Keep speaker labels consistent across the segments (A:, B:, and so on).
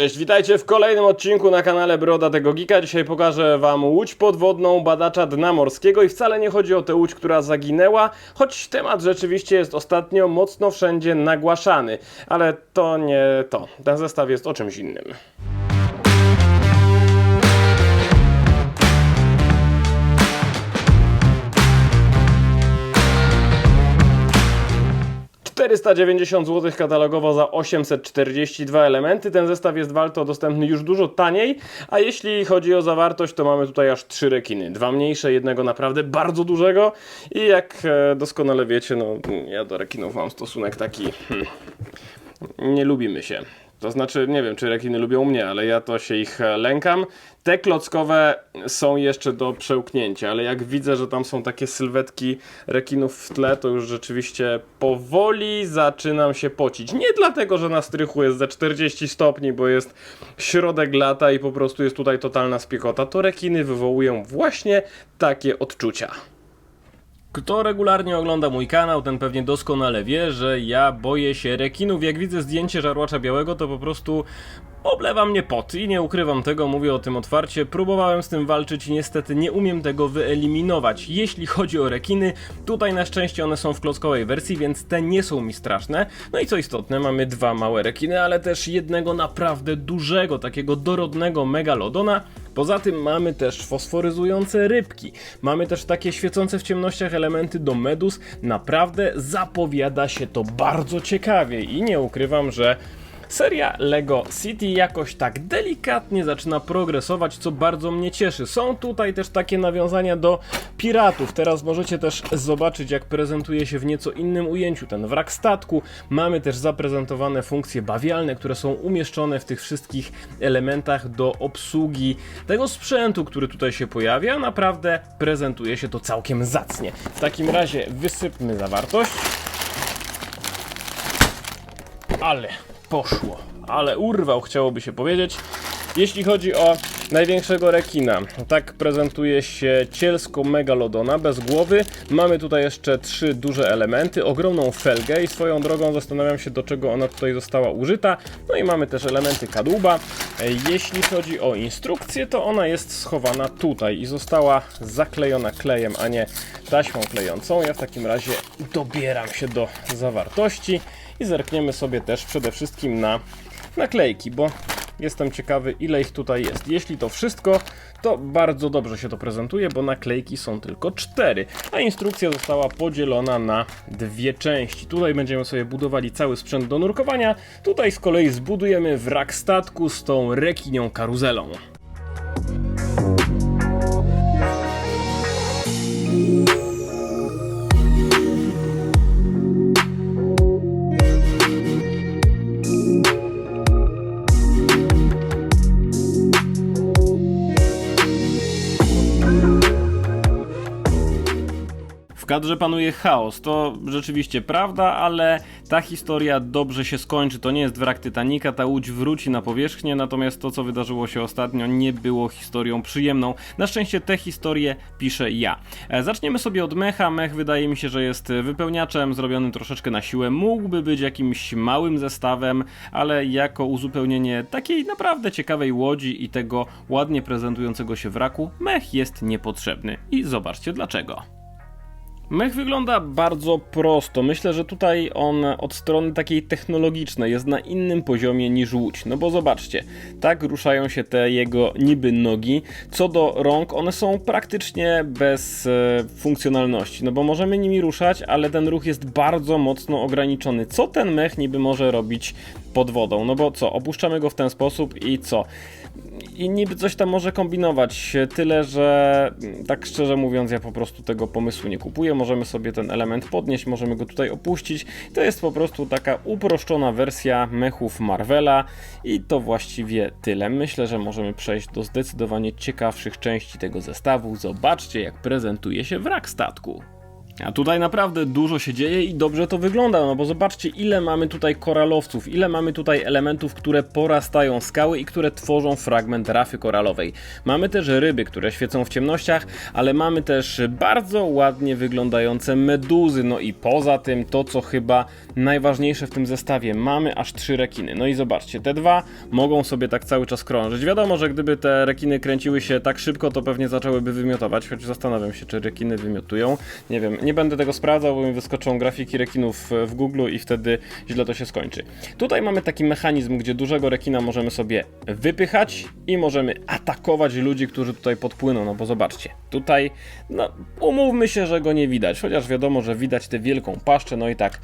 A: Cześć, witajcie w kolejnym odcinku na kanale Broda tego Geeka. Dzisiaj pokażę wam łódź podwodną badacza dna morskiego i wcale nie chodzi o tę łódź, która zaginęła, choć temat rzeczywiście jest ostatnio mocno wszędzie nagłaszany. Ale to nie to. Ten zestaw jest o czymś innym. ...490 zł katalogowo za 842 elementy. Ten zestaw jest w Alto dostępny już dużo taniej, a jeśli chodzi o zawartość, to mamy tutaj aż trzy rekiny. Dwa mniejsze, jednego naprawdę bardzo dużego i jak e, doskonale wiecie, no ja do rekinów mam stosunek taki... Hmm, nie lubimy się. To znaczy, nie wiem, czy rekiny lubią mnie, ale ja to się ich e, lękam. Te klockowe są jeszcze do przełknięcia, ale jak widzę, że tam są takie sylwetki rekinów w tle, to już rzeczywiście powoli zaczynam się pocić. Nie dlatego, że na strychu jest za 40 stopni, bo jest środek lata i po prostu jest tutaj totalna spiekota. To rekiny wywołują właśnie takie odczucia. Kto regularnie ogląda mój kanał, ten pewnie doskonale wie, że ja boję się rekinów. Jak widzę zdjęcie żarłacza białego, to po prostu oblewa mnie pot i nie ukrywam tego, mówię o tym otwarcie. Próbowałem z tym walczyć i niestety nie umiem tego wyeliminować. Jeśli chodzi o rekiny, tutaj na szczęście one są w klockowej wersji, więc te nie są mi straszne. No i co istotne, mamy dwa małe rekiny, ale też jednego naprawdę dużego, takiego dorodnego megalodona. Poza tym mamy też fosforyzujące rybki. Mamy też takie świecące w ciemnościach elementy do medus. Naprawdę zapowiada się to bardzo ciekawie i nie ukrywam, że Seria Lego City jakoś tak delikatnie zaczyna progresować, co bardzo mnie cieszy. Są tutaj też takie nawiązania do piratów. Teraz możecie też zobaczyć, jak prezentuje się w nieco innym ujęciu ten wrak statku. Mamy też zaprezentowane funkcje bawialne, które są umieszczone w tych wszystkich elementach do obsługi tego sprzętu, który tutaj się pojawia. Naprawdę prezentuje się to całkiem zacnie. W takim razie wysypmy zawartość. Ale poszło. Ale urwał, chciałoby się powiedzieć. Jeśli chodzi o największego rekina, tak prezentuje się cielsko megalodona bez głowy. Mamy tutaj jeszcze trzy duże elementy, ogromną felgę i swoją drogą zastanawiam się do czego ona tutaj została użyta. No i mamy też elementy kadłuba. Jeśli chodzi o instrukcję, to ona jest schowana tutaj i została zaklejona klejem, a nie taśmą klejącą. Ja w takim razie dobieram się do zawartości i zerkniemy sobie też przede wszystkim na naklejki, bo jestem ciekawy ile ich tutaj jest. Jeśli to wszystko, to bardzo dobrze się to prezentuje, bo naklejki są tylko cztery, a instrukcja została podzielona na dwie części. Tutaj będziemy sobie budowali cały sprzęt do nurkowania, tutaj z kolei zbudujemy wrak statku z tą rekinią karuzelą. Kadrze panuje chaos, to rzeczywiście prawda, ale ta historia dobrze się skończy. To nie jest wrak Titanica, ta łódź wróci na powierzchnię, natomiast to, co wydarzyło się ostatnio, nie było historią przyjemną. Na szczęście tę historię piszę ja. E, Zaczniemy sobie od mecha. Mech wydaje mi się, że jest wypełniaczem, zrobionym troszeczkę na siłę. Mógłby być jakimś małym zestawem, ale jako uzupełnienie takiej naprawdę ciekawej łodzi i tego ładnie prezentującego się wraku, mech jest niepotrzebny. I zobaczcie dlaczego. Mech wygląda bardzo prosto. Myślę, że tutaj on od strony takiej technologicznej jest na innym poziomie niż łódź. No bo zobaczcie, tak ruszają się te jego niby nogi. Co do rąk, one są praktycznie bez e, funkcjonalności. No bo możemy nimi ruszać, ale ten ruch jest bardzo mocno ograniczony. Co ten mech niby może robić pod wodą? No bo co, opuszczamy go w ten sposób i co? I niby coś tam może kombinować, tyle że tak szczerze mówiąc ja po prostu tego pomysłu nie kupuję, możemy sobie ten element podnieść, możemy go tutaj opuścić, to jest po prostu taka uproszczona wersja mechów Marvela i to właściwie tyle. Myślę, że możemy przejść do zdecydowanie ciekawszych części tego zestawu, zobaczcie jak prezentuje się wrak statku. A tutaj naprawdę dużo się dzieje i dobrze to wygląda, no bo zobaczcie ile mamy tutaj koralowców, ile mamy tutaj elementów, które porastają skały i które tworzą fragment rafy koralowej. Mamy też ryby, które świecą w ciemnościach, ale mamy też bardzo ładnie wyglądające meduzy, no i poza tym to co chyba najważniejsze w tym zestawie, mamy aż trzy rekiny. No i zobaczcie, te dwa mogą sobie tak cały czas krążyć. Wiadomo, że gdyby te rekiny kręciły się tak szybko, to pewnie zaczęłyby wymiotować, choć zastanawiam się, czy rekiny wymiotują. Nie wiem, nie będę tego sprawdzał, bo mi wyskoczą grafiki rekinów w Google i wtedy źle to się skończy. Tutaj mamy taki mechanizm, gdzie dużego rekina możemy sobie wypychać i możemy atakować ludzi, którzy tutaj podpłyną, no bo zobaczcie, tutaj, no umówmy się, że go nie widać, chociaż wiadomo, że widać tę wielką paszczę, no i tak.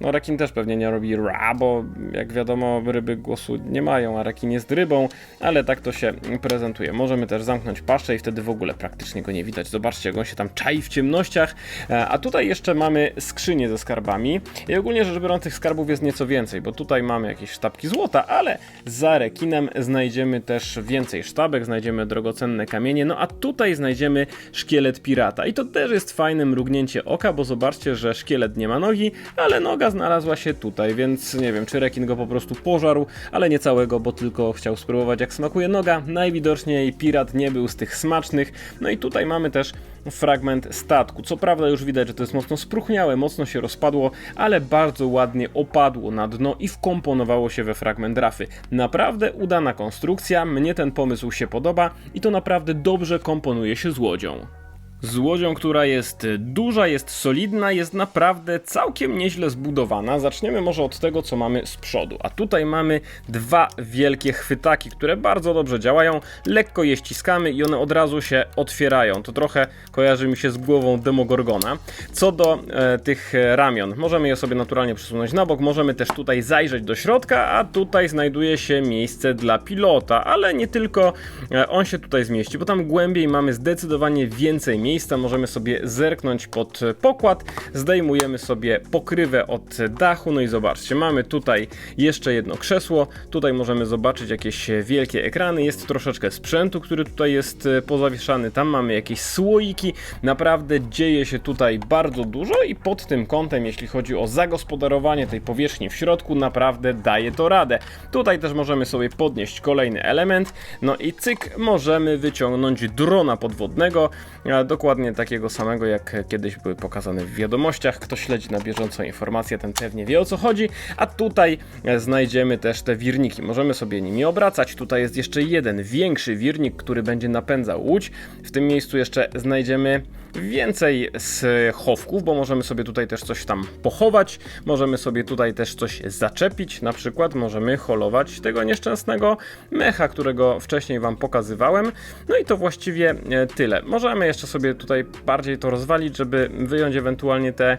A: No rekin też pewnie nie robi ra, bo jak wiadomo ryby głosu nie mają, a rekin jest rybą, ale tak to się prezentuje. Możemy też zamknąć paszczę i wtedy w ogóle praktycznie go nie widać. Zobaczcie, jak on się tam czai w ciemnościach. E, A tutaj jeszcze mamy skrzynię ze skarbami i ogólnie rzecz biorąc tych skarbów jest nieco więcej, bo tutaj mamy jakieś sztabki złota, ale za rekinem znajdziemy też więcej sztabek, znajdziemy drogocenne kamienie, no a tutaj znajdziemy szkielet pirata i to też jest fajne mrugnięcie oka, bo zobaczcie, że szkielet nie ma nogi, ale noga znalazła się tutaj, więc nie wiem, czy rekin go po prostu pożarł, ale nie całego, bo tylko chciał spróbować jak smakuje noga. Najwidoczniej pirat nie był z tych smacznych. No i tutaj mamy też fragment statku. Co prawda już widać, że to jest mocno spróchniałe, mocno się rozpadło, ale bardzo ładnie opadło na dno i wkomponowało się we fragment rafy. Naprawdę udana konstrukcja, mnie ten pomysł się podoba i to naprawdę dobrze komponuje się z łodzią. Z łodzią, która jest duża, jest solidna, jest naprawdę całkiem nieźle zbudowana. Zaczniemy może od tego, co mamy z przodu. A tutaj mamy dwa wielkie chwytaki, które bardzo dobrze działają. Lekko je ściskamy i one od razu się otwierają. To trochę kojarzy mi się z głową Demogorgona. Co do e, tych ramion, możemy je sobie naturalnie przesunąć na bok, możemy też tutaj zajrzeć do środka, a tutaj znajduje się miejsce dla pilota, ale nie tylko e, on się tutaj zmieści, bo tam głębiej mamy zdecydowanie więcej miejsca. Możemy sobie zerknąć pod pokład, zdejmujemy sobie pokrywę od dachu, no i zobaczcie, mamy tutaj jeszcze jedno krzesło, tutaj możemy zobaczyć jakieś wielkie ekrany, jest troszeczkę sprzętu, który tutaj jest pozawieszany, tam mamy jakieś słoiki, naprawdę dzieje się tutaj bardzo dużo i pod tym kątem, jeśli chodzi o zagospodarowanie tej powierzchni w środku, naprawdę daje to radę. Tutaj też możemy sobie podnieść kolejny element, no i cyk, możemy wyciągnąć drona podwodnego, a dokładnie takiego samego jak kiedyś były pokazane w wiadomościach. Kto śledzi na bieżąco informacje, ten pewnie wie o co chodzi. A tutaj e, znajdziemy też te wirniki. Możemy sobie nimi obracać. Tutaj jest jeszcze jeden większy wirnik, który będzie napędzał łódź. W tym miejscu jeszcze znajdziemy więcej schowków, bo możemy sobie tutaj też coś tam pochować, możemy sobie tutaj też coś zaczepić, na przykład możemy holować tego nieszczęsnego mecha, którego wcześniej Wam pokazywałem. No i to właściwie e, tyle. Możemy jeszcze sobie tutaj bardziej to rozwalić, żeby wyjąć ewentualnie te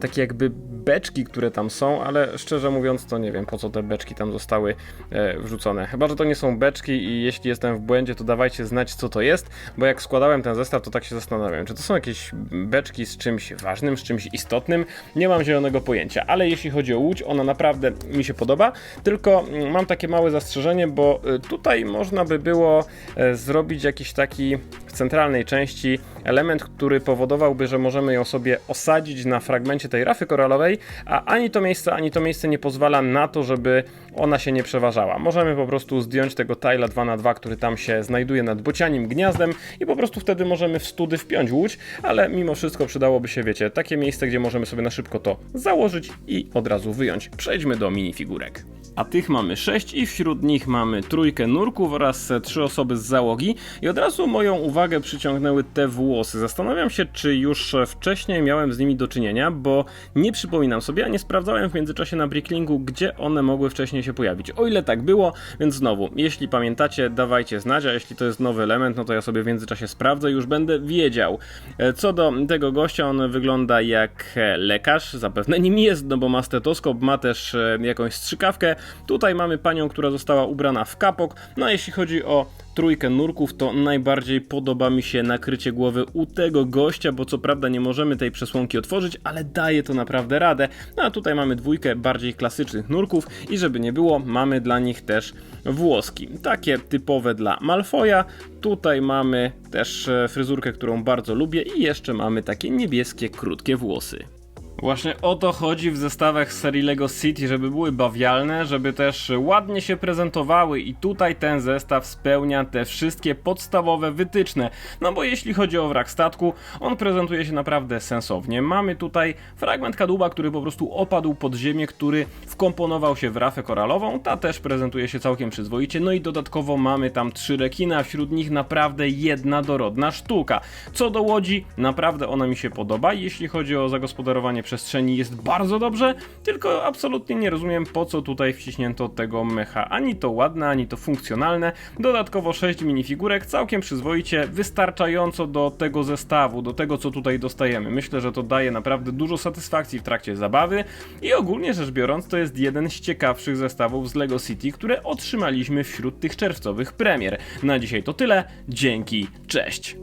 A: takie jakby beczki, które tam są, ale szczerze mówiąc to nie wiem po co te beczki tam zostały e, wrzucone. Chyba, że to nie są beczki i jeśli jestem w błędzie, to dawajcie znać co to jest, bo jak składałem ten zestaw, to tak się zastanawiałem, czy to są jakieś beczki z czymś ważnym, z czymś istotnym, nie mam zielonego pojęcia, ale jeśli chodzi o łódź, ona naprawdę mi się podoba, tylko mm, mam takie małe zastrzeżenie, bo y, tutaj można by było e, zrobić jakiś taki w centralnej części element, który powodowałby, że możemy ją sobie osadzić na fragmencie tej rafy koralowej, a ani to miejsce, ani to miejsce nie pozwala na to, żeby ona się nie przeważała. Możemy po prostu zdjąć tego tila 2x2, który tam się znajduje nad bocianim gniazdem i po prostu wtedy możemy w study wpiąć łódź, ale mimo wszystko przydałoby się, wiecie, takie miejsce, gdzie możemy sobie na szybko to założyć i od razu wyjąć. Przejdźmy do minifigurek. A tych mamy 6 i wśród nich mamy trójkę nurków oraz trzy osoby z załogi i od razu moją uwagę przyciągnęły te włosy. Zastanawiam się, czy już wcześniej miałem z nimi do czynienia, bo nie przypominam sobie, a nie sprawdzałem w międzyczasie na Bricklingu, gdzie one mogły wcześniej się pojawić. O ile tak było, więc znowu, jeśli pamiętacie, dawajcie znać, a jeśli to jest nowy element, no to ja sobie w międzyczasie sprawdzę i już będę wiedział. E, Co do tego gościa, on wygląda jak lekarz, zapewne nim jest, no bo ma stetoskop, ma też e, jakąś strzykawkę, Tutaj mamy panią, która została ubrana w kapok. No a jeśli chodzi o trójkę nurków, to najbardziej podoba mi się nakrycie głowy u tego gościa, bo co prawda nie możemy tej przesłonki otworzyć, ale daje to naprawdę radę. No a tutaj mamy dwójkę bardziej klasycznych nurków i żeby nie było, mamy dla nich też włoski. Takie typowe dla Malfoja. Tutaj mamy też e, fryzurkę, którą bardzo lubię i jeszcze mamy takie niebieskie, krótkie włosy. Właśnie o to chodzi w zestawach serii LEGO City, żeby były bawialne, żeby też ładnie się prezentowały i tutaj ten zestaw spełnia te wszystkie podstawowe wytyczne. No bo jeśli chodzi o wrak statku, on prezentuje się naprawdę sensownie. Mamy tutaj fragment kadłuba, który po prostu opadł pod ziemię, który wkomponował się w rafę koralową. Ta też prezentuje się całkiem przyzwoicie. No i dodatkowo mamy tam trzy rekiny, a wśród nich naprawdę jedna dorodna sztuka. Co do łodzi, naprawdę ona mi się podoba. Jeśli chodzi o zagospodarowanie przestrzeni, jest bardzo dobrze, tylko absolutnie nie rozumiem po co tutaj wciśnięto tego mecha. Ani to ładne, ani to funkcjonalne. Dodatkowo 6 minifigurek, całkiem przyzwoicie, wystarczająco do tego zestawu, do tego co tutaj dostajemy. Myślę, że to daje naprawdę dużo satysfakcji w trakcie zabawy i ogólnie rzecz biorąc to jest jeden z ciekawszych zestawów z LEGO City, które otrzymaliśmy wśród tych czerwcowych premier. Na dzisiaj to tyle, dzięki, cześć!